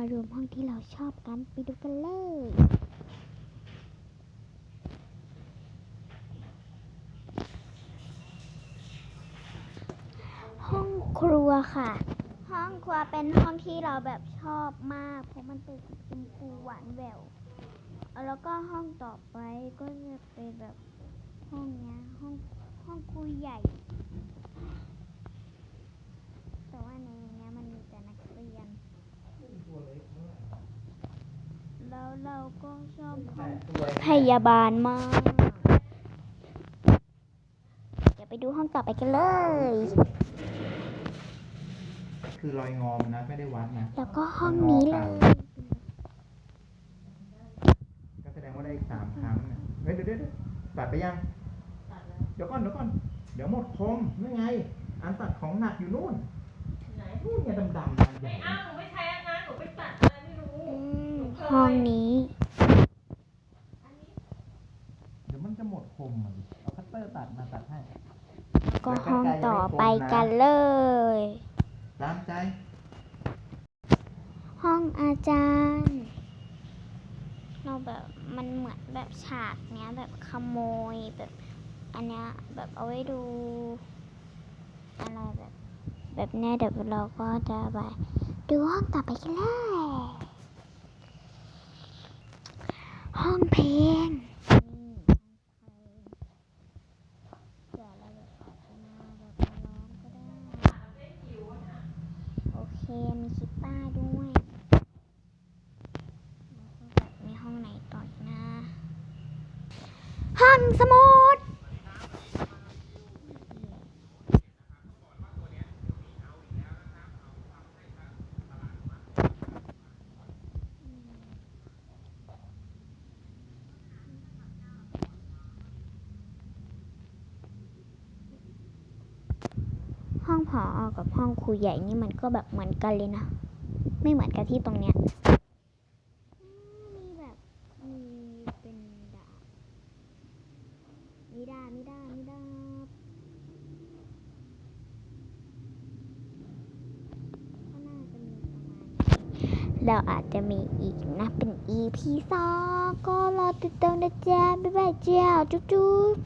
ารวมห้องที่เราชอบกันไปดูกันเลยห้องครัวค่ะ ห้องครัวเป็นห้องที่เราแบบชอบมากเพราะมันเป็นสีชูหวานแหววแล้วก็ห้องต่อไปก็จะเป็นแบบห้องเนี้ยห้องห้องครูใหญ่ แต่ว่าในเนี้ยมันมีแต่นักเรียน แล้ว เราก็ชอบห้องพยาบาลมาก เดี๋ยวไปดูห้องต่อไปกันเลย คือรอยงอมนนะไม่ได้วัดนะ แล้วก็ห้องนี้เลย ก็แสดงว่าได้อีกสามครั้งนะเฮ้ยเดี๋ยวเดี๋ยวเดี๋ยวตัดไปยัง เดี๋ยวก่อนเดี๋ยวก่อน เดี๋ยวหมดคมนี่ไง อันตัดของหนักอยู่นู่น ไหนนู่นไงดำๆอันใหไม่ญ่เอาหนูไม่ ห้องนี้ เดี๋ยวมันจะหมดคมอะดิเอาคัตเตอร์ตัดมาตัดให้ก็ห้องต่อไปกันเลย ตามใจ ห้องอาจารย์ เราแบบมันเหมือนแบบฉากเนี้ยแบบขโมยแบบอันเนี้ยแบบเอาไว้ดู อะไรแบบ แบบเนี้ยเดี๋ยวเราก็จะไปดูห้องต่อไปกันเลย ห้ องเพลงนี่ห้องเพลงเดี๋ยวเรแบบออกมาแบบมาร้องก็ได้โอเค มีคิปป้าด้วยแล้วก็แบบมีห้องไหนต่อนะ ห้องสมุด ห้องผออกับห้องครูใหญ่นี่มันก็แบบเหมือนกันเลยนะ ไม่เหมือนกันที่ตรงเนี้ยมีแบบมีเป็นดาบมีดาบมีดาบมีดาบก็น่าจะมีประมาณเราอาจจะมีอีกนะเป็น EP สองก็รอติดตามนะจ๊ะบ๊ายบายเจ้าจุ๊บจุ๊บ